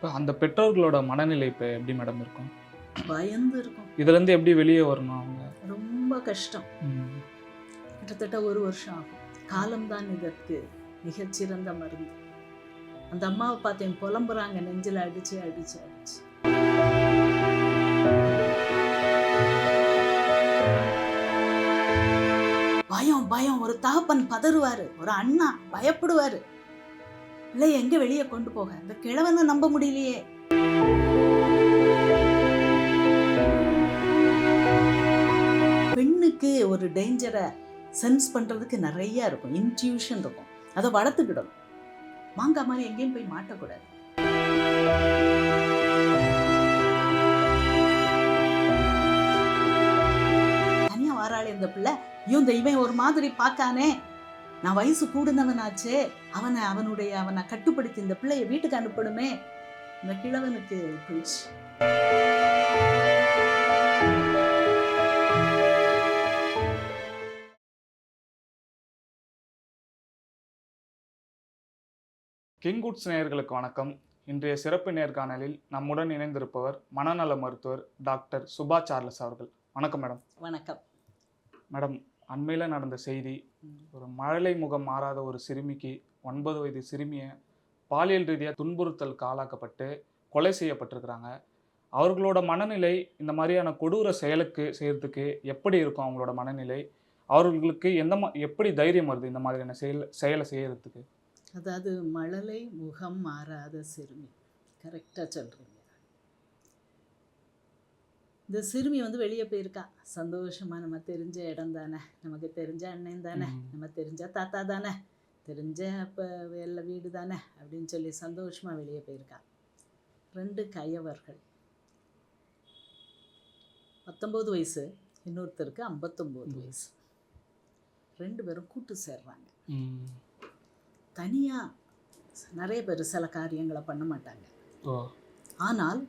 இப்போ அந்த பெற்றோர்களோட மனநிலை இப்போ எப்படி மேடம் இருக்கும்? பயந்து இருக்கும். இதுலேருந்து எப்படி வெளியே வரணும் அவங்க? ரொம்ப கஷ்டம். கிட்டத்தட்ட ஒரு வருஷம் ஆகும். காலம்தான் இதற்கு மிகச்சிறந்த மருந்து. அந்த அம்மாவை பார்த்தேன் புலம்புறாங்க. நெஞ்சில் அடிச்சு அடிச்சு அடிச்சு. பயம் பயம். ஒரு தகப்பன் பதறுவாரு. ஒரு அண்ணா பயப்படுவாரு. இல்லை எங்க வெளியே கொண்டு போக? இந்த கிழவனை நம்ப முடியலையே. பெண்ணுக்கு ஒரு டேஞ்சரை சென்ஸ் பண்ணுறதுக்கு நிறைய இருக்கும். இன்ட்யூஷன் இருக்கும். அதை வளர்த்துக்கிடணும். மாங்காய் மாதிரி எங்கேயும் போய் மாட்டக்கூடாது. தனியாக வாராளே இந்த பிள்ளை. ஐயோ இந்த இவன் ஒரு மாதிரி பார்க்கானே. நான் வயசு கூடுனவனாச்சே அவனை அவனுடைய அவனை கட்டுப்படுத்தி இந்த பிள்ளைய வீட்டுக்கு அனுப்பணுமே. இந்த கிழவனுக்கு போயிடுச்சு. கிங்குட்ஸ் நேயர்களுக்கு வணக்கம். இன்றைய சிறப்பு நேர்காணலில் நம்முடன் இணைந்திருப்பவர் மனநல மருத்துவர் டாக்டர் சுபா சார்லஸ் அவர்கள். வணக்கம் மேடம். வணக்கம். மேடம் அண்மையில் நடந்த செய்தி ஒரு மழலை முகம் மாறாத ஒரு சிறுமிக்கு ஒன்பது வயது சிறுமியை பாலியல் ரீதியாக துன்புறுத்தல் காலாக்கப்பட்டு கொலை செய்யப்பட்டிருக்கிறாங்க. அவர்களோட மனநிலை இந்த மாதிரியான கொடூர செயலுக்கு செய்கிறதுக்கு எப்படி இருக்கும் அவங்களோட மனநிலை? அவர்களுக்கு எந்த மா எப்படி தைரியம் வருது இந்த மாதிரியான செயல் செயலை செய்கிறதுக்கு அதாவது மழலை முகம் மாறாத சிறுமி. கரெக்டாக சொல்கிறீங்க இந்த சிறுமி வந்து வெளியே போயிருக்கா. சந்தோஷமாக நம்ம தெரிஞ்ச இடம் தானே. நமக்கு தெரிஞ்ச அண்ணன் தானே. நம்ம தெரிஞ்ச தாத்தா தானே. தெரிஞ்ச இப்போ வெள்ள வீடு தானே அப்படின்னு சொல்லி சந்தோஷமாக வெளியே போயிருக்கா. ரெண்டு கயவர்கள். பத்தொம்போது வயசு. இன்னொருத்தருக்கு ஐம்பத்தொம்போது. வயசு. ரெண்டு பேரும் கூட்டு சேர்றாங்க. ம். தனியாக நிறைய பேர் சில காரியங்களை பண்ண மாட்டாங்க. ஆனால்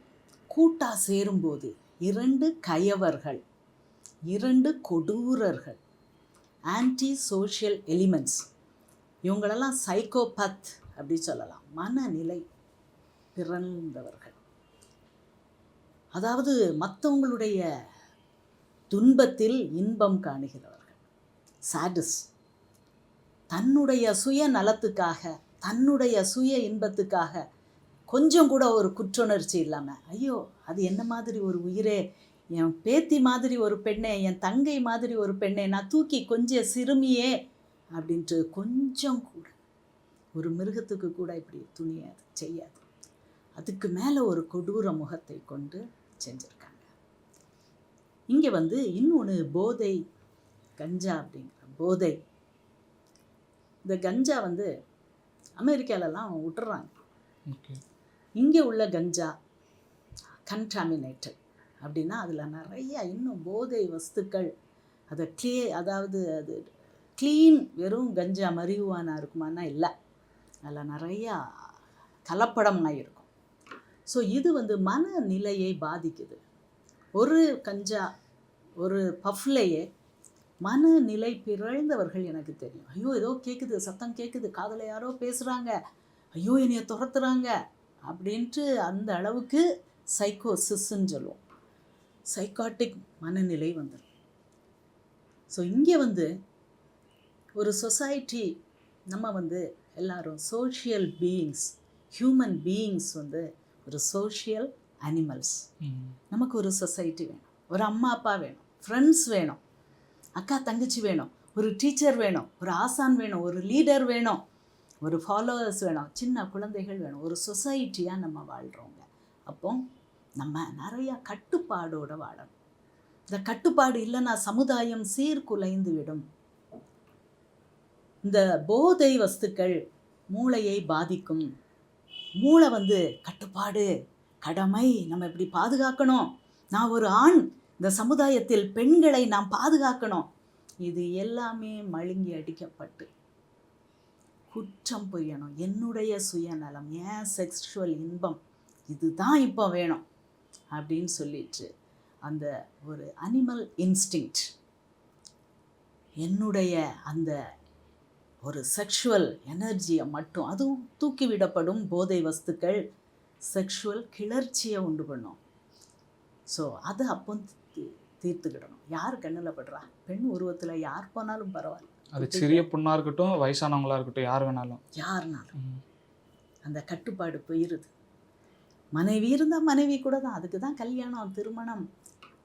கூட்டா சேரும்போது இரண்டு கயவர்கள் இரண்டு கொடூரர்கள் ஆன்டி சோஷியல் எலிமெண்ட்ஸ் இவங்களெல்லாம் சைக்கோபத் அப்படி சொல்லலாம். மனநிலை பிறந்தவர்கள். அதாவது மற்றவங்களுடைய துன்பத்தில் இன்பம் காணுகிறவர்கள். சாடிஸ் தன்னுடைய சுய நலத்துக்காக தன்னுடைய சுய இன்பத்துக்காக கொஞ்சம் கூட ஒரு குற்றுணர்ச்சி இல்லாமல் ஐயோ அது என்ன மாதிரி ஒரு உயிரே? என் பேத்தி மாதிரி ஒரு பெண்ணே என் தங்கை மாதிரி ஒரு பெண்ணே நான் தூக்கி கொஞ்சம் சிறுமியே அப்படின்ட்டு கொஞ்சம் கூட ஒரு மிருகத்துக்கு கூட இப்படி துணியாது செய்யாது. அதுக்கு மேலே ஒரு கொடூர முகத்தை கொண்டு செஞ்சுருக்காங்க. இங்கே வந்து இன்னொன்று போதை கஞ்சா அப்படிங்கிற போதை. இந்த கஞ்சா வந்து அமெரிக்காலலாம் விட்டுறாங்க. இங்கே உள்ள கஞ்சா கன்டாமினேட்டட் அப்படின்னா அதில் நிறைய இன்னும் போதை வஸ்துக்கள் அதை க்ளீ அதாவது அது க்ளீன் வெறும் கஞ்சா மரியுவானா இருக்குமானா இல்லை. அதில் நிறையா கலப்படமாக இருக்கும். ஸோ இது வந்து மனநிலையை பாதிக்குது. ஒரு கஞ்சா ஒரு பஃப்லையே மனநிலை பிறழ்ந்தவர்கள் எனக்கு தெரியும். ஐயோ ஏதோ கேட்குது சத்தம் கேட்குது காதில் யாரோ பேசுகிறாங்க ஐயோ என்னைய துரத்துறாங்க. அப்படின்ட்டு அந்த அளவுக்கு சைக்கோசிஸ்ன்னு சொல்லுவோம். சைக்காட்டிக் மனநிலை வந்துடும் ஸோ இங்கே வந்து ஒரு சொசைட்டி நம்ம வந்து எல்லாரும் சோஷியல் பீயிங்ஸ் ஹியூமன் பீயிங்ஸ் வந்து ஒரு சோஷியல் அனிமல்ஸ். நமக்கு ஒரு சொசைட்டி வேணும். ஒரு அம்மா அப்பா வேணும். ஃப்ரெண்ட்ஸ் வேணும். அக்கா தங்கச்சி வேணும். ஒரு டீச்சர் வேணும். ஒரு ஆசான் வேணும். ஒரு லீடர் வேணும். ஒரு ஃபாலோவர்ஸ் வேணும். சின்ன குழந்தைகள் வேணும். ஒரு சொசைட்டியாக நம்ம வாழ்கிறோங்க அப்போ நம்ம நிறையா கட்டுப்பாடோடு வாழணும். இந்த கட்டுப்பாடு இல்லைன்னா சமுதாயம் சீர்குலைந்து விடும். இந்த போதை வஸ்துக்கள் மூளையை பாதிக்கும். மூளை வந்து கட்டுப்பாடு கடமை நம்ம இப்படி பாதுகாக்கணும். நான் ஒரு ஆண் இந்த சமுதாயத்தில் பெண்களை நாம் பாதுகாக்கணும். இது எல்லாமே மழுங்கி அடிக்கப்பட்டு. குற்றம் புரியணும். என்னுடைய சுயநலம் ஏன் செக்ஷுவல் இன்பம் இதுதான் இப்போ வேணும். அப்படின்னு சொல்லிட்டு அந்த ஒரு அனிமல் இன்ஸ்டிங்க்ட் என்னுடைய அந்த ஒரு செக்ஷுவல் எனர்ஜியை மட்டும் அதுவும் தூக்கிவிடப்படும் போதை வஸ்துக்கள் செக்ஷுவல் கிளர்ச்சியை உண்டு பண்ணும். ஸோ அது அப்போ தீர்த்துக்கிடணும். யார் கண்ணில் படுறா? பெண் உருவத்தில் யார் போனாலும் பரவாயில்ல. அது சிறிய பொண்ணா இருக்கட்டும் வயசானவங்களா இருக்கட்டும் யார் வேணாலும். யாருனாலும். அந்த கட்டுப்பாடு போயிருது. மனைவி இருந்தால் மனைவி கூட தான். அதுக்கு தான் கல்யாணம் திருமணம்.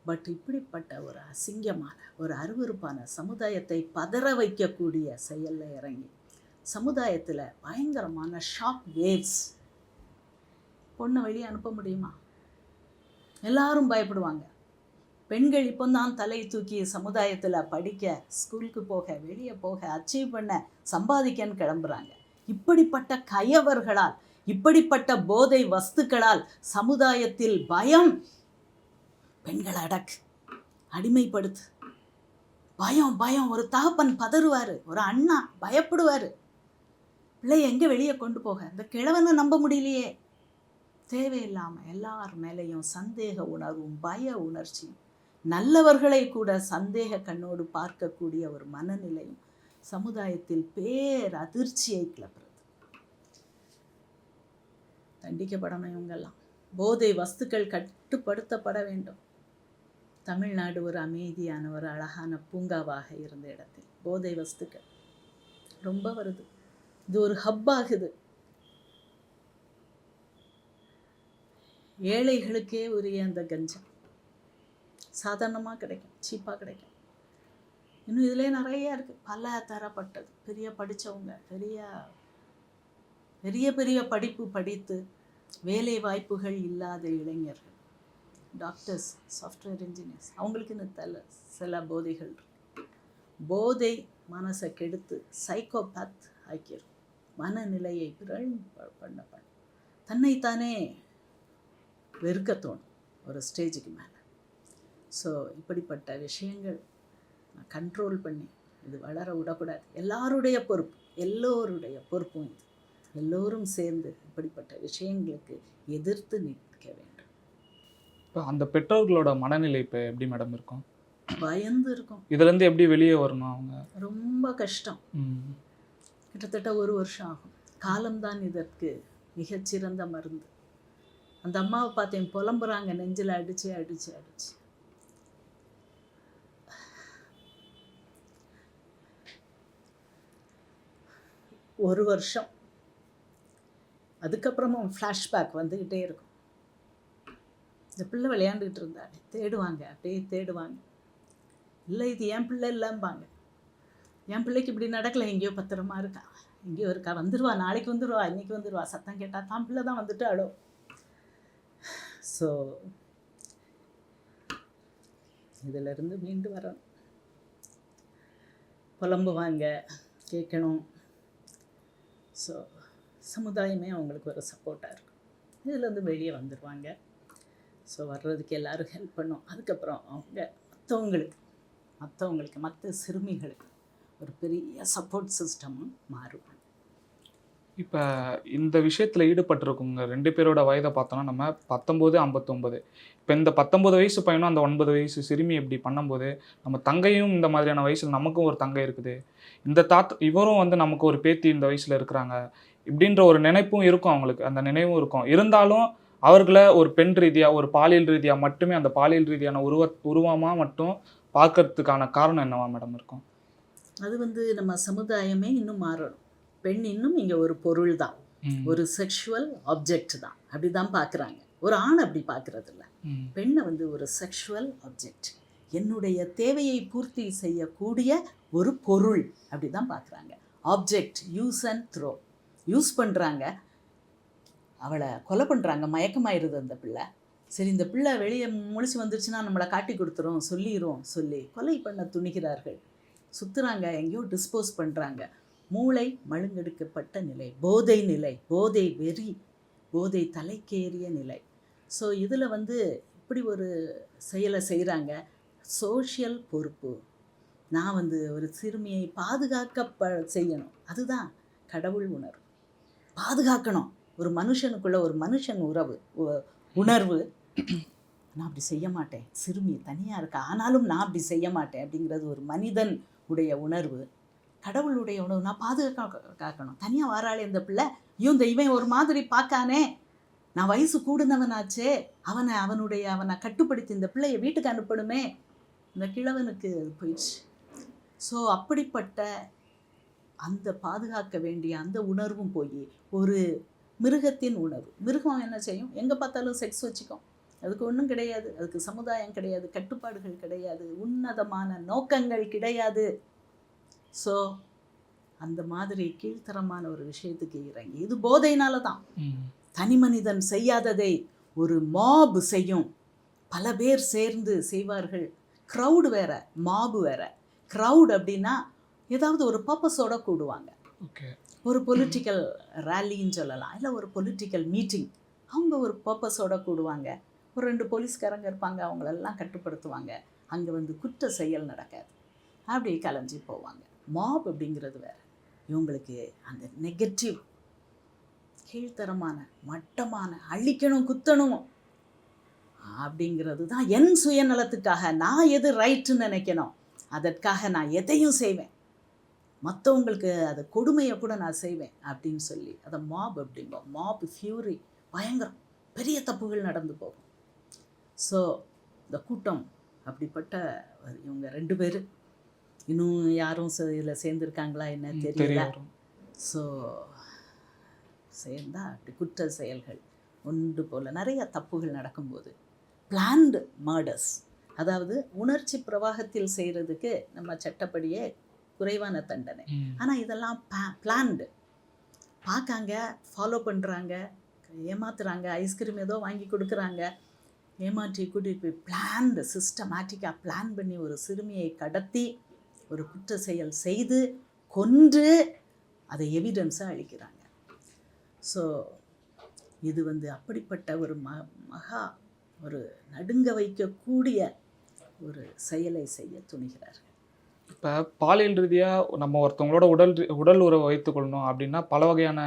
பட் இப்படிப்பட்ட ஒரு அசிங்கமான ஒரு அருவருப்பான சமுதாயத்தை பதற வைக்கக்கூடிய செயலில் இறங்கி சமுதாயத்தில் பயங்கரமான ஷாக் வேவ்ஸ் பொண்ணை வெளியே அனுப்ப முடியுமா? எல்லாரும் பயப்படுவாங்க. பெண்கள் இப்போ தான் தலை தூக்கி சமுதாயத்தில் படிக்க ஸ்கூலுக்கு போக வெளியே போக அச்சீவ் பண்ண சம்பாதிக்கன்னு கிளம்புறாங்க. இப்படிப்பட்ட கயவர்களால் இப்படிப்பட்ட போதை வஸ்துக்களால் சமுதாயத்தில் பயம். பெண்களை அடக்கு. அடிமைப்படுத்து. பயம் பயம். ஒரு தகப்பன் பதறுவார். ஒரு அண்ணா பயப்படுவார். பிள்ளை எங்கே வெளியே கொண்டு போக? இந்த கிழவனை நம்ப முடியலையே. தேவையில்லாமல் எல்லார் மேலேயும் சந்தேக உணர்வும் பய உணர்ச்சியும் நல்லவர்களை கூட சந்தேக கண்ணோடு பார்க்கக்கூடிய ஒரு மனநிலையும் சமுதாயத்தில் பேர் அதிர்ச்சியை கிளப்புற தண்டிக்கப்படணும் இவங்கெல்லாம். போதை வஸ்துக்கள் கட்டுப்படுத்தப்பட வேண்டும். தமிழ்நாடு ஒரு அமைதியான ஒரு அழகான பூங்காவாக இருந்த இடத்தில் போதை வஸ்துக்கள். ரொம்ப வருது. இது ஒரு ஹப் ஆகுது. ஏழைகளுக்கே உரிய அந்த கஞ்சா. சாதாரணமாக கிடைக்கும் சீப்பாக கிடைக்கும். இன்னும் இதிலே நிறைய இருக்குது பல தரப்பட்டது. பெரிய படித்தவங்க பெரிய பெரிய பெரிய படிப்பு படித்து வேலை வாய்ப்புகள் இல்லாத இளைஞர்கள் டாக்டர்ஸ் சாஃப்ட்வேர் இன்ஜினியர்ஸ் அவங்களுக்குன்னு தல சில போதைகள் போதை மனசை கெடுத்து சைக்கோபேத் ஆக்கிடும் மனநிலையை பிறழ் பண்ண பண்ண தன்னைத்தானே வெறுக்க தோணும் ஒரு ஸ்டேஜுக்கு மேலே. ஸோ இப்படிப்பட்ட விஷயங்கள் கண்ட்ரோல் பண்ணி இது வளர விடக்கூடாது. எல்லாருடைய பொறுப்பு எல்லோருடைய பொறுப்பும் இது. எல்லோரும் சேர்ந்து இப்படிப்பட்ட விஷயங்களுக்கு எதிர்த்து நிற்க வேண்டும். இப்போ அந்த பெற்றோர்களோட மனநிலை இப்போ எப்படி மேடம் இருக்கும்? பயந்து இருக்கும். இதுலேருந்து எப்படி வெளியே வரணும் அவங்க? ரொம்ப கஷ்டம். கிட்டத்தட்ட ஒரு வருஷம் ஆகும். காலம்தான் இதற்கு மிகச்சிறந்த மருந்து. அந்த அம்மாவை பார்த்தேன் புலம்புறாங்க நெஞ்சில் அடிச்சு அடிச்சு அடிச்சு. ஒரு வருஷம். அதுக்கப்புறமும் ஃப்ளாஷ்பேக் வந்துக்கிட்டே இருக்கும். இந்த பிள்ளை விளையாண்டுக்கிட்டு இருந்தாங்க தேடுவாங்க அப்படியே தேடுவாங்க. இல்லை இது என் பிள்ளை இல்லைம்பாங்க. என் பிள்ளைக்கு இப்படி நடக்கலை எங்கேயோ பத்திரமா இருக்கா? எங்கேயோ இருக்கா வந்துடுவா நாளைக்கு வந்துடுவா இன்றைக்கி வந்துடுவா சத்தம் கேட்டால் தான் பிள்ளை தான் வந்துட்டு அழோ ஸோ இதிலிருந்து மீண்டு வரணும். புலம்புவாங்க கேட்கணும். ஸோ சமுதாயமே அவங்களுக்கு ஒரு சப்போர்ட்டாக இருக்கும். இதுலேருந்து வெளியே வந்துடுவாங்க ஸோ வர்றதுக்கு எல்லோரும் ஹெல்ப் பண்ணும். அதுக்கப்புறம் அவங்க மற்றவங்களுக்கு மற்றவங்களுக்கு மற்ற சிறுமிகளுக்கு ஒரு பெரிய சப்போர்ட் சிஸ்டமும் மாறும். இப்போ இந்த விஷயத்தில் ஈடுபட்டிருக்கவங்க ரெண்டு பேரோட வயதை பார்த்தோன்னா நம்ம பத்தொம்போது ஐம்பத்தொம்போது. இப்போ இந்த பத்தொம்போது வயசு பையனும் அந்த ஒன்பது வயசு சிறுமி இப்படி பண்ணும்போது நம்ம தங்கையும் இந்த மாதிரியான வயசில் நமக்கும் ஒரு தங்கை இருக்குது. இந்த தாத் இவரும் வந்து நமக்கு ஒரு பேத்தி இந்த வயசில் இருக்கிறாங்க. இப்படின்ற ஒரு நினைப்பும் இருக்கும் அவங்களுக்கு. அந்த நினைவும் இருக்கும். இருந்தாலும் அவர்களை ஒரு பெண் ரீதியாக ஒரு பாலியல் ரீதியாக மட்டுமே அந்த பாலியல் ரீதியான உருவ உருவமாக மட்டும் பார்க்கறதுக்கான காரணம் என்னவா மேடம் இருக்கும்? அது வந்து நம்ம சமுதாயமே இன்னும் மாறணும். பெண் இன்னும் இங்கே ஒரு பொருள் தான். ஒரு செக்ஷுவல் ஆப்ஜெக்ட் தான். அப்படி தான் பார்க்குறாங்க. ஒரு ஆண் அப்படி பார்க்கறது இல்ல. பெண்ணை வந்து ஒரு செக்ஷுவல் ஆப்ஜெக்ட் என்னுடைய தேவையை பூர்த்தி செய்யக்கூடிய ஒரு பொருள். அப்படி தான் பார்க்குறாங்க. Object use and throw use பண்ணுறாங்க அவளை கொலை பண்ணுறாங்க மயக்கமாயிருது அந்த பிள்ளை. சரி இந்த பிள்ளை வெளியே முழிச்சு வந்துருச்சுன்னா நம்மளை காட்டி கொடுத்துரும் சொல்லிடுவோம் சொல்லி கொலை பண்ண துணிகிறார்கள். சுற்றுறாங்க எங்கேயோ டிஸ்போஸ் பண்ணுறாங்க மூளை மழுங்கெடுக்கப்பட்ட நிலை போதை நிலை போதை வெறி போதை தலைக்கேறிய நிலை. ஸோ இதில் வந்து இப்படி ஒரு செயலை செய்கிறாங்க சோஷியல் பொறுப்பு. நான் வந்து ஒரு சிறுமியை பாதுகாக்க செய்யணும். அதுதான் கடவுள் உணர்வு. பாதுகாக்கணும். ஒரு மனுஷனுக்குள்ள ஒரு மனுஷன் உறவு உணர்வு. நான் அப்படி செய்ய மாட்டேன். சிறுமி தனியாக இருக்கா? ஆனாலும் நான் அப்படி செய்ய மாட்டேன் அப்படிங்கிறது ஒரு மனிதன் உடைய உணர்வு. கடவுளுடைய உணவு நான் பாதுகாக்க காக்கணும். தனியாக வாராளே இந்த பிள்ளை. ஐயோ இந்த இவன் ஒரு மாதிரி பார்க்கானே. நான் வயசு கூடுனவனாச்சே. அவனை அவனுடைய அவனை கட்டுப்படுத்தி இந்த பிள்ளையை வீட்டுக்கு அனுப்பணுமே. இந்த கிழவனுக்கு போயிடுச்சு. ஸோ அப்படிப்பட்ட அந்த பாதுகாக்க வேண்டிய அந்த உணர்வும் போய் ஒரு மிருகத்தின் உணர்வு. மிருகம் என்ன செய்யும்? எங்கே பார்த்தாலும் செக்ஸ் வச்சுக்கும். அதுக்கு ஒன்றும் கிடையாது. அதுக்கு சமுதாயம் கிடையாது. கட்டுப்பாடுகள் கிடையாது. உன்னதமான நோக்கங்கள் கிடையாது. ஸோ அந்த மாதிரி கீழ்த்தரமான ஒரு விஷயத்துக்கு இறங்கி. இது போதையினால தான். தனி மனிதன் செய்யாததை ஒரு மாப் செய்யும். பல பேர் சேர்ந்து செய்வார்கள். க்ரௌடு வேற மாபு வேற. க்ரௌட் அப்படின்னா ஏதாவது ஒரு பர்பஸோட கூடுவாங்க. ஓகே ஒரு பொலிட்டிக்கல் ரேலின்னு சொல்லலாம். இல்லை ஒரு பொலிட்டிக்கல் மீட்டிங் அவங்க ஒரு பர்பஸோட கூடுவாங்க. ஒரு ரெண்டு போலீஸ்காரங்க இருப்பாங்க. அவங்களெல்லாம் கட்டுப்படுத்துவாங்க. அங்கே வந்து குற்ற செயல் நடக்காது. அப்படி கலைஞ்சி போவாங்க. மாப் அப்படிங்கிறது வேற. இவங்களுக்கு அந்த நெகட்டிவ் கீழ்த்தரமான மட்டமான அழிக்கணும் குத்தணும் அப்படிங்கிறது தான் என் சுயநலத்துக்காக நான் எது ரைட்டுன்னு நினைக்கணும். அதற்காக நான் எதையும் செய்வேன். மற்றவங்களுக்கு அது கொடுமையை கூட நான் செய்வேன் அப்படின்னு சொல்லி அதை மாப் அப்படிம்போம் மாப் ஃபியூரி பயங்கரம் பெரிய தப்புகள் நடந்து போகும். ஸோ இந்த கூட்டம் அப்படிப்பட்ட இவங்க ரெண்டு பேர். இன்னும் யாரும் இதில் சேர்ந்துருக்காங்களா என்ன தெரிய தெரியல ஸோ சேர்ந்தா அப்படி குற்ற செயல்கள் ஒன்று போல். நிறைய தப்புகள் நடக்கும்போது. பிளான்டு மர்டர்ஸ் அதாவது உணர்ச்சி பிரவாகத்தில் செய்கிறதுக்கு நம்ம சட்டப்படியே குறைவான தண்டனை. ஆனால் இதெல்லாம் பிளான்டு பார்க்காங்க ஃபாலோ பண்ணுறாங்க ஏமாத்துறாங்க ஐஸ்கிரீம் ஏதோ வாங்கி கொடுக்குறாங்க. ஏமாற்றி கூட்டிகிட்டு போய் பிளான்டு சிஸ்டமேட்டிக்காக பிளான் பண்ணி ஒரு சிறுமியை கடத்தி ஒரு குற்ற செயல் செய்து கொன்று அதை எவிடன்ஸாக அளிக்கிறாங்க ஸோ இது வந்து அப்படிப்பட்ட ஒரு ம மகா ஒரு நடுங்க வைக்கக்கூடிய ஒரு செயலை செய்ய துணிகிறார்கள் இப்போ பாலியல் ரீதியாக நம்ம ஒருத்தவங்களோட உடல் உடல் உறவை வைத்துக்கொள்ளணும் அப்படின்னா பல வகையான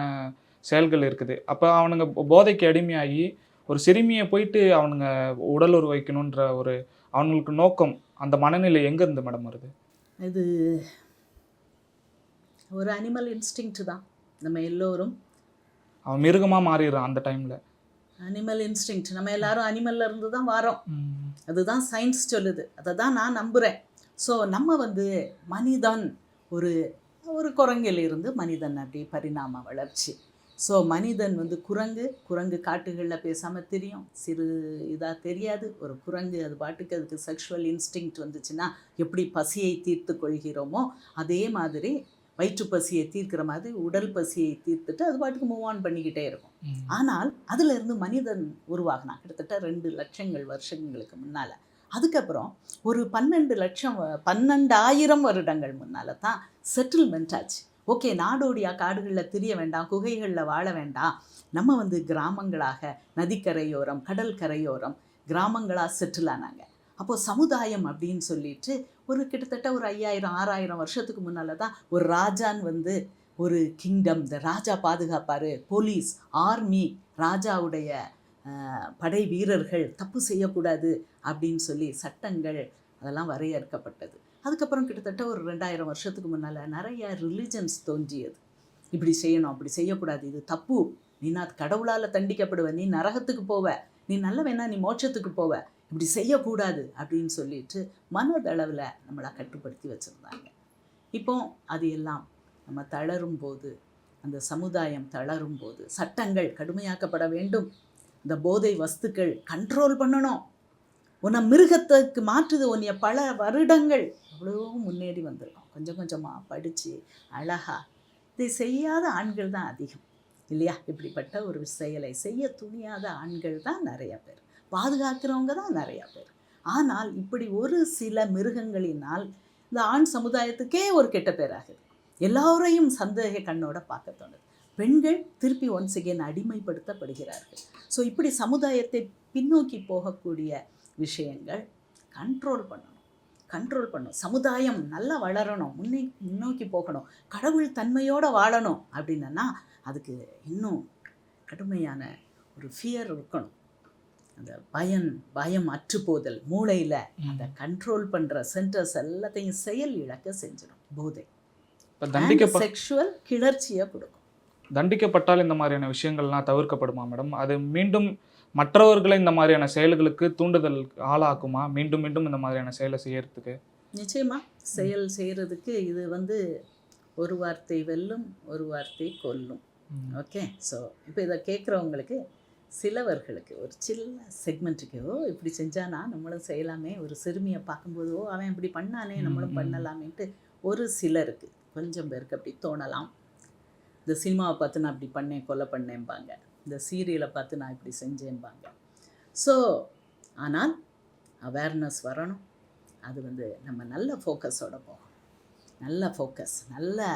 செயல்கள் இருக்குது. அப்போ அவனுங்க போதைக்கு அடிமையாகி ஒரு சிறுமியை போயிட்டு அவனுங்க உடல் உறவு வைக்கணுன்ற ஒரு அவங்களுக்கு நோக்கம் அந்த மனநிலை எங்க இருந்து மேடம் வருது? இது ஒரு அனிமல் இன்ஸ்டிங்க்ட் தான். நம்ம எல்லோரும். அவன் மிருகமாக மாறிடுறான் அந்த டைமில் அனிமல் இன்ஸ்டிங்க்ட் நம்ம எல்லாரும் அனிமல்ல இருந்து தான் வரோம். அதுதான் சயின்ஸ் சொல்லுது. அதை தான் நான் நம்புகிறேன் ஸோ நம்ம வந்து மனிதன் ஒரு ஒரு குரங்கில் இருந்து மனிதன் அப்படி பரிணாம வளர்ச்சி. ஸோ மனிதன் வந்து குரங்கு குரங்கு காட்டுகளில் பேசாமல் தெரியும். சிறு இதாக தெரியாது. ஒரு குரங்கு அது பாட்டுக்கு அதுக்கு செக்ஷுவல் இன்ஸ்டிங்க்ட் வந்துச்சுன்னா எப்படி பசியை தீர்த்து கொள்கிறோமோ அதே மாதிரி வயிற்று பசியை தீர்க்கிற மாதிரி உடல் பசியை தீர்த்துட்டு அது பாட்டுக்கு மூவ் ஆன் பண்ணிக்கிட்டே இருக்கும். ஆனால் அதுல இருந்து மனிதன் உருவாகினான் கிட்டத்தட்ட ரெண்டு லட்சங்கள் வருஷங்களுக்கு முன்னால் அதுக்கப்புறம் ஒரு பன்னெண்டு லட்சம் பன்னெண்டாயிரம் வருடங்கள் முன்னால் தான் செட்டில்மெண்ட் ஆச்சு. ஓகே நாடோடியா காடுகளில் திரிய வேண்டாம் குகைகளில் வாழ வேண்டாம். நம்ம வந்து கிராமங்களாக நதிக்கரையோரம் கடல் கரையோரம் கிராமங்களாக செட்டில் ஆனாங்க. அப்போது சமுதாயம் அப்படின்னு சொல்லிட்டு ஒரு கிட்டத்தட்ட ஒரு ஐயாயிரம் ஆறாயிரம் வருஷத்துக்கு முன்னால் தான் ஒரு ராஜான் வந்து ஒரு கிங்டம் இந்த ராஜா பாதுகாப்பார் போலீஸ் ஆர்மி ராஜாவுடைய படை வீரர்கள் தப்பு செய்யக்கூடாது அப்படின்னு சொல்லி சட்டங்கள் அதெல்லாம் வரையறுக்கப்பட்டது. அதுக்கப்புறம் கிட்டத்தட்ட ஒரு ரெண்டாயிரம் வருஷத்துக்கு முன்னால் நிறைய ரிலிஜன்ஸ் தோன்றியது. இப்படி செய்யணும் அப்படி செய்யக்கூடாது இது தப்பு. நீ நான் கடவுளால் தண்டிக்கப்படுவ? நீ நரகத்துக்கு போவ. நீ நல்லவனா நீ மோட்சத்துக்கு போவ. இப்படி செய்யக்கூடாது அப்படின்னு சொல்லிட்டு மனதளவில் நம்மளை கட்டுப்படுத்தி வச்சுருந்தாங்க. இப்போ அது எல்லாம் நம்ம தளரும் போது அந்த சமுதாயம் தளரும் போது சட்டங்கள் கடுமையாக்கப்பட வேண்டும். இந்த போதை வஸ்துக்கள் கண்ட்ரோல் பண்ணணும். உன்னை மிருகத்துக்கு மாற்றுது உன்னைய பல வருடங்கள் அவ்வளோ முன்னேறி வந்திருக்கோம். கொஞ்சம் கொஞ்சமாக படித்து அழகா. இதை செய்யாத ஆண்கள் தான் அதிகம் இல்லையா? இப்படிப்பட்ட ஒரு செயலை செய்ய துணியாத ஆண்கள் தான் நிறைய பேர். பாதுகாக்கிறவங்க தான் நிறையா பேர். ஆனால் இப்படி ஒரு சில மிருகங்களினால் இந்த ஆண் சமுதாயத்துக்கே ஒரு கெட்ட பேராகுது. எல்லோரையும் சந்தேக கண்ணோட பார்க்க தோணுது. பெண்கள் திருப்பி ஒன்ஸ் again அடிமைப்படுத்தப்படுகிறார்கள். ஸோ இப்படி சமுதாயத்தை பின்னோக்கி போகக்கூடிய விஷயங்கள் கண்ட்ரோல் பண்ணணும். கண்ட்ரோல் பண்ணணும். சமுதாயம் நல்லா வளரணும். முன்னே முன்னோக்கி போகணும். கடவுள் தன்மையோடு வாழணும் அப்படின்னா அதுக்கு இன்னும் கடுமையான ஒரு ஃபியர் இருக்கணும். அந்த பயம் பயம் அற்றுப்போதல் மூளையில் அந்த கண்ட்ரோல் பண்ணுற சென்டர்ஸ் எல்லாத்தையும் செயல் இழக்க செஞ்சிடும். போதை. செக்ஷுவல் கிளர்ச்சியை கொடுக்கும். தண்டிக்கப்பட்டால் இந்த மாதிரியான விஷயங்கள்லாம் தவிர்க்கப்படுமா மேடம்? அது மீண்டும் மற்றவர்களை இந்த மாதிரியான செயல்களுக்கு தூண்டுதல் ஆளாக்குமா? மீண்டும் மீண்டும் இந்த மாதிரியான செயலை செய்யறதுக்கு? நிச்சயமா. செயல் செய்கிறதுக்கு இது வந்து ஒரு வார்த்தை வெல்லும் ஒரு வார்த்தை கொல்லும். ஓகே. ஸோ இப்போ இதை கேட்குறவங்களுக்கு சிலவர்களுக்கு ஒரு சின்ன செக்மெண்ட்டுக்கு ஓ இப்படி செஞ்சானா நம்மளும் செய்யலாமே ஒரு சிறுமியை பார்க்கும்போது ஓ அவன் இப்படி பண்ணானே நம்மளும். பண்ணலாமேன்ட்டு ஒரு சிலருக்கு கொஞ்சம் பேருக்கு அப்படி தோணலாம். இந்த சினிமாவை பார்த்து நான் இப்படி பண்ணேன் கொலை பண்ணேன்பாங்க. இந்த சீரியலை பார்த்து நான் இப்படி செஞ்சேன்பாங்க. ஸோ ஆனால் அவேர்னஸ் வரணும். அது வந்து நம்ம நல்ல ஃபோக்கஸோட போகணும். நல்ல ஃபோக்கஸ் நல்ல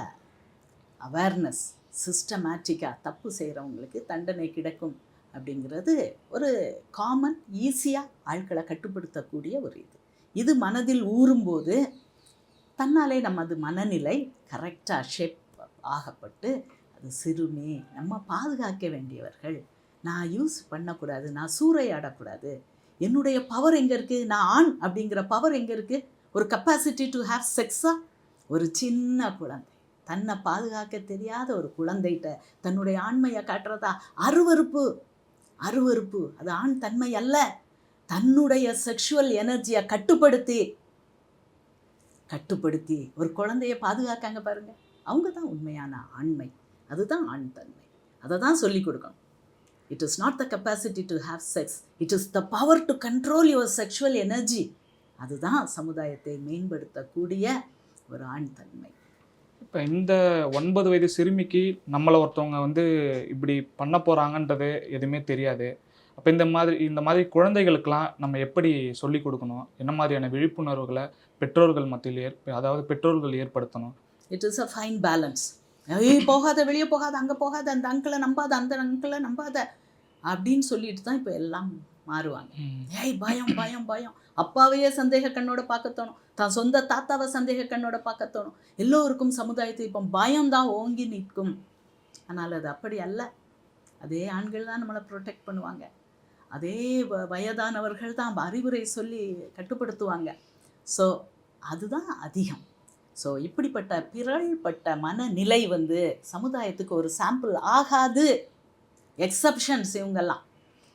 அவேர்னஸ் சிஸ்டமேட்டிக்காக தப்பு செய்கிறவங்களுக்கு தண்டனை கிடைக்கும் அப்படிங்கிறது ஒரு காமன் ஈஸியாக ஆட்களை கட்டுப்படுத்தக்கூடிய ஒரு இது. இது மனதில் ஊறும்போது தன்னாலே நமது மனநிலை கரெக்டாக ஷேப் ஆகப்பட்டு அது சிறுமி நம்ம பாதுகாக்க வேண்டியவர்கள். நான் யூஸ் பண்ணக்கூடாது நான் சூறையாடக்கூடாது. என்னுடைய பவர் எங்கே இருக்குது நான் ஆண் அப்படிங்கிற பவர் எங்கே இருக்குது ஒரு கெப்பாசிட்டி டு ஹேவ் செக்ஸா ஒரு சின்ன குழந்தை. தன்னை பாதுகாக்க தெரியாத ஒரு குழந்தைகிட்ட தன்னுடைய ஆண்மையை காட்டுறதா? அருவருப்பு. அருவருப்பு. அது ஆண் தன்மை அல்ல. தன்னுடைய செக்ஷுவல் எனர்ஜியை கட்டுப்படுத்தி. கட்டுப்படுத்தி. ஒரு குழந்தைய பாதுகாக்காங்க பாருங்கள் அவங்க தான் உண்மையான ஆண்மை. அதுதான் ஆண் தன்மை. அதை தான் சொல்லி கொடுக்கணும். It is not the capacity to have sex it is the power to control your sexual energy அதுதான் சமுதாயத்தை மேம்படுத்தக்கூடிய ஒரு ஆண் தன்மை. இப்போ இந்த ஒன்பது வயது சிறுமிக்கு நம்மளை ஒருத்தவங்க வந்து இப்படி பண்ண போகிறாங்கன்றது எதுவுமே தெரியாது. அப்போ இந்த மாதிரி இந்த மாதிரி குழந்தைகளுக்கெல்லாம் நம்ம எப்படி சொல்லி கொடுக்கணும்? என்ன மாதிரியான விழிப்புணர்வுகளை பெற்றோர்கள் மத்தியில் ஏற்ப அதாவது பெற்றோர்கள் ஏற்படுத்தணும்? It is a fine balance ஏய் போகாத வெளியே போகாத அங்கே போகாத அந்த அங்கிளை நம்பாத அந்த அங்கிளை நம்பாத அப்படின்னு சொல்லிட்டு தான் இப்போ எல்லாம் மாறுவாங்க. ஏய் பயம் பயம் பயம். அப்பாவையே சந்தேக கண்ணோட பார்க்க தோணும். தான் சொந்த தாத்தாவை சந்தேக கண்ணோட பார்க்க தோணும். எல்லோருக்கும் சமுதாயத்தில் இப்போ பயம்தான் ஓங்கி நிற்கும். ஆனால் அது அப்படி அல்ல. அதே ஆண்கள் தான் நம்மளை ப்ரொடெக்ட் பண்ணுவாங்க. அதே வயதானவர்கள் தான் அறிவுரை சொல்லி கட்டுப்படுத்துவாங்க. ஸோ அதுதான் அதிகம். ஸோ இப்படிப்பட்ட பிறழ்பட்ட மனநிலை வந்து சமுதாயத்துக்கு ஒரு சாம்பிள் ஆகாது. எக்ஸப்ஷன்ஸ் இவங்கெல்லாம்.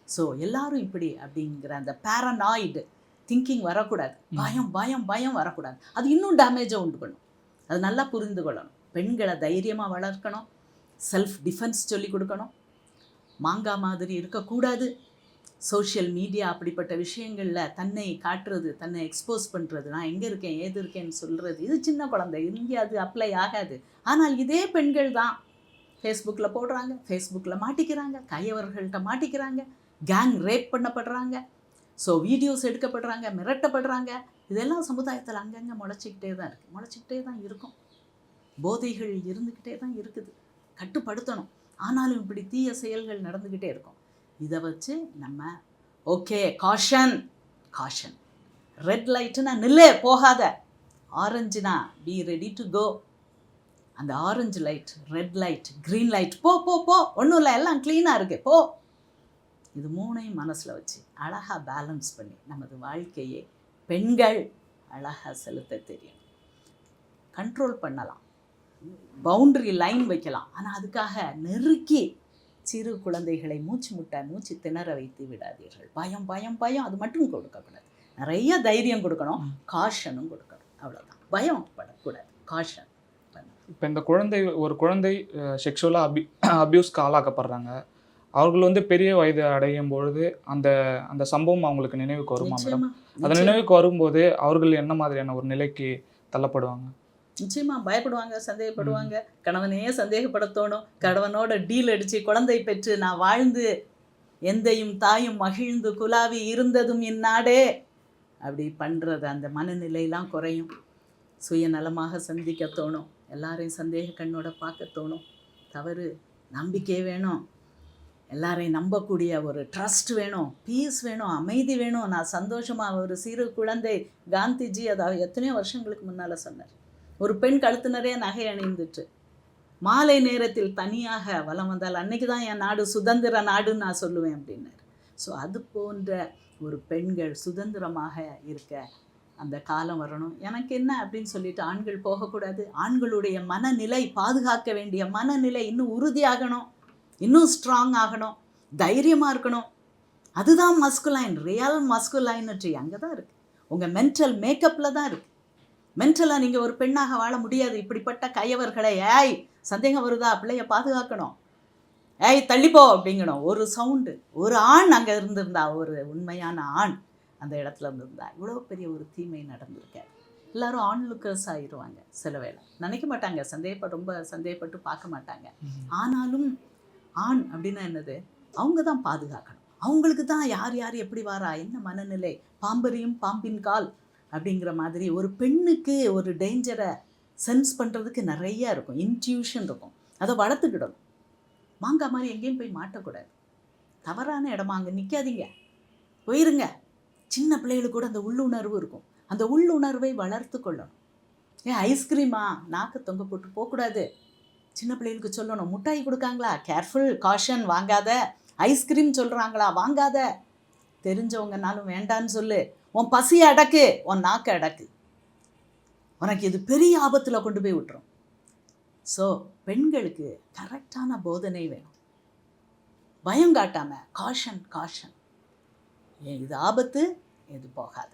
ஸோ எல்லாரும் இப்படி அப்படிங்கிற அந்த பேரனாய்டு திங்கிங் வரக்கூடாது. பயம் பயம் பயம் வரக்கூடாது. அது இன்னும் டேமேஜை உண்டு பண்ணும். அது நல்லா புரிந்து கொள்ளணும். பெண்களை தைரியமாக வளர்க்கணும். செல்ஃப் டிஃபென்ஸ் சொல்லி கொடுக்கணும். மாங்காய் மாதிரி இருக்கக்கூடாது. சோஷியல் மீடியா அப்படிப்பட்ட விஷயங்களில் தன்னை காட்டுறது தன்னை எக்ஸ்போஸ் பண்ணுறது நான் எங்கே இருக்கேன் ஏது இருக்கேன்னு சொல்கிறது இது சின்ன குழந்தை இங்கே அது அப்ளை ஆகாது. ஆனால் இதே பெண்கள் தான் ஃபேஸ்புக்கில் போடுறாங்க ஃபேஸ்புக்கில் மாட்டிக்கிறாங்க கையவர்கள்ட்ட மாட்டிக்கிறாங்க கேங் ரேப் பண்ணப்படுறாங்க ஸோ வீடியோஸ் எடுக்கப்படுறாங்க மிரட்டப்படுறாங்க. இதெல்லாம் சமுதாயத்தில் அங்கங்கே முளைச்சிக்கிட்டே தான் இருக்குது முளைச்சிக்கிட்டே தான் இருக்கும். போதைகள் இருந்துக்கிட்டே தான் இருக்குது. கட்டுப்படுத்தணும். ஆனாலும் இப்படி தீய செயல்கள் நடந்துக்கிட்டே இருக்கும். இதை வச்சு நம்ம ஓகே காஷன் காஷன் ரெட் லைட்டுனா நில்லு போகாத. ஆரஞ்சுனா பி ரெடி டு கோ அந்த orange light red light green light போ போ போ. ஒன்றும் இல்லை எல்லாம் க்ளீனாக இருக்கு போ. இது மூணையும் மனசில் வச்சு அழகாக பேலன்ஸ் பண்ணி நமது வாழ்க்கையை பெண்கள் அழகாக செலுத்த தெரியும். கண்ட்ரோல் பண்ணலாம். பவுண்ட்ரி லைன் வைக்கலாம். ஆனால் அதுக்காக நெருக்கி சிறு குழந்தைகளை மூச்சு முட்டை மூச்சு திணற வைத்து விடாதீர்கள். பயம் பயம் பயம் அது மட்டும் கொடுக்கக்கூடாது. நிறைய தைரியம் கொடுக்கணும். காஷனும் கொடுக்கணும். அவ்வளோதான் பயம் படக்கூடாது. காஷன். இப்போ இந்த குழந்தை ஒரு குழந்தை செக்ஷுவலாக அபி அபியூஸ்க்கு ஆளாக்கப்படுறாங்க. அவர்கள் வந்து பெரிய வயது அடையும் பொழுது அந்த அந்த சம்பவம் அவங்களுக்கு நினைவுக்கு வருமா மேடம்? அந்த. நினைவுக்கு வரும்போது அவர்கள் என்ன மாதிரியான ஒரு நிலைக்கு தள்ளப்படுவாங்க? நிச்சயமா பயப்படுவாங்க சந்தேகப்படுவாங்க. கணவனையே சந்தேகப்பட தோணும் கணவனோட டீல் அடிச்சு குழந்தை பெற்று நான் வாழ்ந்து எந்தையும் தாயும் மகிழ்ந்து குலாவி இருந்ததும் இந்நாடே அப்படி பண்ணுறது அந்த மனநிலையெல்லாம் குறையும். சுயநலமாக சந்திக்க தோணும். எல்லாரையும் சந்தேக கண்ணோட பார்க்க தோணும். தவறு நம்பிக்கை வேணும். எல்லாரையும் நம்பக்கூடிய ஒரு ட்ரஸ்ட் வேணும். பீஸ் வேணும். அமைதி வேணும். நான் சந்தோஷமாக ஒரு சிறு குழந்தை காந்திஜி அதாவது எத்தனையோ வருஷங்களுக்கு முன்னால் சொன்னார். ஒரு பெண் கழுத்து நிறைய நகை அணிந்துட்டு மாலை நேரத்தில் தனியாக வலம் வந்தால் அன்னைக்கு தான் என் நாடு சுதந்திர நாடுன்னு நான் சொல்லுவேன் அப்படின்னாரு. ஸோ அது போன்ற ஒரு பெண்கள் சுதந்திரமாக இருக்க அந்த காலம் வரணும். எனக்கு என்ன? அப்படின்னு சொல்லிட்டு ஆண்கள் போகக்கூடாது. ஆண்களுடைய மனநிலை பாதுகாக்க வேண்டிய மனநிலை இன்னும் உறுதியாகணும். இன்னும் ஸ்ட்ராங் ஆகணும். தைரியமாக இருக்கணும். அதுதான் மஸ்குலைன் ரியல் மஸ்குலைனிட்டி அங்கே தான் இருக்குது உங்கள் மென்டல் மேக்கப்பில் தான் இருக்குது மென்டலாக நீங்கள் ஒரு பெண்ணாக வாழ முடியாது. இப்படிப்பட்ட கயவர்களை ஏய் சந்தேகம் வருதா? பிள்ளைய பாதுகாக்கணும். ஏய் தள்ளிப்போ அப்படிங்கணும். ஒரு சவுண்டு ஒரு ஆண் அங்கே இருந்திருந்தா ஒரு உண்மையான ஆண் அந்த இடத்துல இருந்திருந்தா இவ்வளோ பெரிய ஒரு தீமை நடந்திருக்காது எல்லாரும் ஆண் லுக்கர்ஸ் ஆயிடுவாங்க சில வேளை. நினைக்க மாட்டாங்க. சந்தேகப்பட்டு ரொம்ப சந்தேகப்பட்டு பார்க்க மாட்டாங்க. ஆனாலும் ஆண் அப்படின்னா என்னது? அவங்க தான் பாதுகாக்கணும். அவங்களுக்கு தான் யார் யார் எப்படி வாரா? என்ன மனநிலை? பாம்பரியும் பாம்பின் கால். அப்படிங்கிற மாதிரி ஒரு பெண்ணுக்கு ஒரு டேஞ்சரை சென்ஸ் பண்ணுறதுக்கு நிறையா இருக்கும். இன்ட்யூஷன் இருக்கும். அதை வளர்த்துக்கிடணும். மாங்காய் மாதிரி எங்கேயும் போய் மாட்டக்கூடாது. தவறான இடமா அங்கே நிற்காதீங்க போயிருங்க. சின்ன பிள்ளைகளுக்கு கூட அந்த உள்ளுணர்வு இருக்கும். அந்த உள்ளுணர்வை வளர்த்து கொள்ளணும். ஏன் ஐஸ்கிரீமா நாக்கு தொங்க போட்டு போகக்கூடாது. சின்ன பிள்ளைகளுக்கு சொல்லணும். முட்டாய் கொடுக்காங்களா? கேர்ஃபுல் காஷன் வாங்காத. ஐஸ்கிரீம் சொல்கிறாங்களா வாங்காத. தெரிஞ்சவங்கனாலும் வேண்டான்னு சொல்லு. உன் பசியை அடக்கு உன் நாக்கை அடக்கு. உனக்கு இது பெரிய ஆபத்தில் கொண்டு போய் விட்டுரும். ஸோ பெண்களுக்கு கரெக்டான போதனை வேணும். பயம் காட்டாமல் காஷன் காஷன் ஏன் இது ஆபத்து இது போகாத?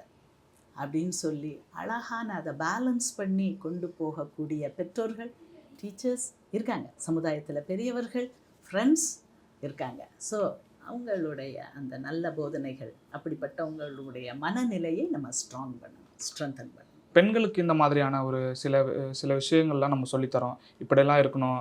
அப்படின்னு சொல்லி அழகான அதை பேலன்ஸ் பண்ணி கொண்டு போகக்கூடிய பெற்றோர்கள் டீச்சர்ஸ் இருக்காங்க. சமுதாயத்தில் பெரியவர்கள் ஃப்ரெண்ட்ஸ் இருக்காங்க. ஸோ அவங்களுடைய அந்த நல்ல போதனைகள் அப்படிப்பட்டவங்களுடைய மனநிலையை நம்ம ஸ்ட்ராங் பண்ணணும் ஸ்ட்ரென்தன் பண்ணணும். பெண்களுக்கு இந்த மாதிரியான ஒரு சில சில விஷயங்கள்லாம் நம்ம சொல்லித்தரோம். இப்படியெல்லாம் இருக்கணும்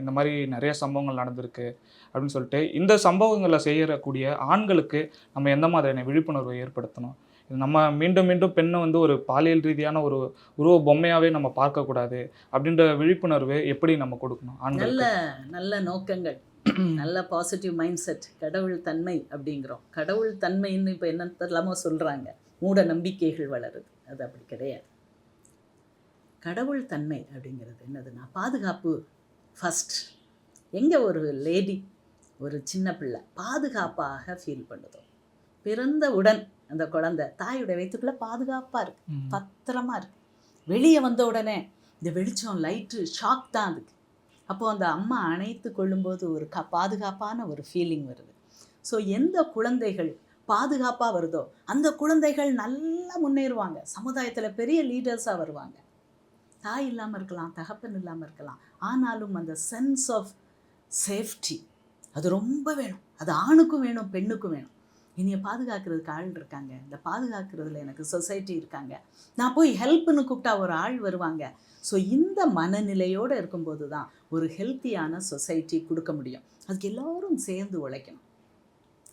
இந்த மாதிரி நிறைய சம்பவங்கள் நடந்திருக்கு அப்படின்னு சொல்லிட்டு இந்த சம்பவங்களை செய்யக்கூடிய ஆண்களுக்கு நம்ம எந்த மாதிரியான விழிப்புணர்வை ஏற்படுத்தணும்? இது நம்ம மீண்டும் மீண்டும் பெண்ணை வந்து ஒரு பாலியல் ரீதியான ஒரு உருவ பொம்மையாவே நம்ம பார்க்கக்கூடாது அப்படின்ற விழிப்புணர்வு எப்படி நம்ம கொடுக்கணும் நல்ல நல்ல நோக்கங்கள். நல்ல பாசிட்டிவ் மைண்ட் செட் கடவுள் தன்மை அப்படிங்கிறோம். கடவுள் தன்மைன்னு இப்போ என்ன தெரியலாமோ சொல்கிறாங்க மூட நம்பிக்கைகள் வளருது. அது அப்படி கிடையாது. கடவுள் தன்மை அப்படிங்கிறது என்னதுன்னா பாதுகாப்பு ஃபஸ்ட் எங்கே ஒரு லேடி ஒரு சின்ன பிள்ளை பாதுகாப்பாக ஃபீல் பண்ணுதோ? பிறந்தவுடன் அந்த குழந்தை தாயுடைய வயிற்றுக்குள்ளே பாதுகாப்பாக இருக்கு. ம். பத்திரமா இருக்கு. வெளியே வந்த உடனே இந்த வெளிச்சம் லைட்டு ஷாக் தான் அதுக்கு. அப்போது அந்த அம்மா அணைத்து கொள்ளும்போது ஒரு க பாதுகாப்பான ஒரு ஃபீலிங் வருது. ஸோ எந்த குழந்தைகள் பாதுகாப்பாக வருதோ அந்த குழந்தைகள் நல்லா முன்னேறுவாங்க. சமுதாயத்தில் பெரிய லீடர்ஸாக வருவாங்க. தாய் இல்லாமல் இருக்கலாம் தகப்பன் இல்லாமல் இருக்கலாம். ஆனாலும் அந்த சென்ஸ் ஆஃப் சேஃப்டி அது ரொம்ப வேணும். அது ஆணுக்கும் வேணும் பெண்ணுக்கும் வேணும். என்னையை பாதுகாக்கிறதுக்கு ஆள் இருக்காங்க. இந்த பாதுகாக்கிறதுல எனக்கு சொசைட்டி இருக்காங்க. நான் போய் ஹெல்ப்னு கூப்பிட்டா ஒரு ஆள் வருவாங்க. ஸோ இந்த மனநிலையோடு இருக்கும்போது தான் ஒரு ஹெல்த்தியான சொசைட்டி கொடுக்க முடியும். அதுக்கு எல்லோரும் சேர்ந்து உழைக்கணும்.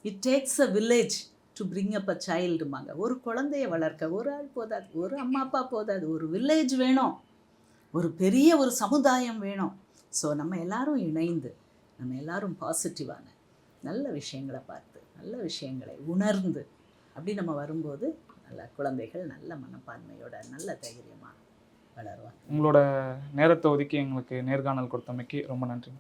It takes a village to bring up a சைல்டுமாங்க ஒரு குழந்தைய வளர்க்க ஒரு ஆள் போதாது ஒரு அம்மா அப்பா போதாது. ஒரு வில்லேஜ் வேணும். ஒரு பெரிய ஒரு சமுதாயம் வேணும். ஸோ நம்ம எல்லாரும் இணைந்து நம்ம எல்லாரும் பாசிட்டிவான நல்ல விஷயங்களை பார்த்து நல்ல விஷயங்களை உணர்ந்து அப்படி நம்ம வரும்போது நல்ல குழந்தைகள் நல்ல மனப்பான்மையோட நல்ல தைரியமாக வளருவாங்க. உங்களோட நேரத்தை ஒதுக்கி எங்களுக்கு நேர்காணல் கொடுத்தமைக்கு ரொம்ப நன்றி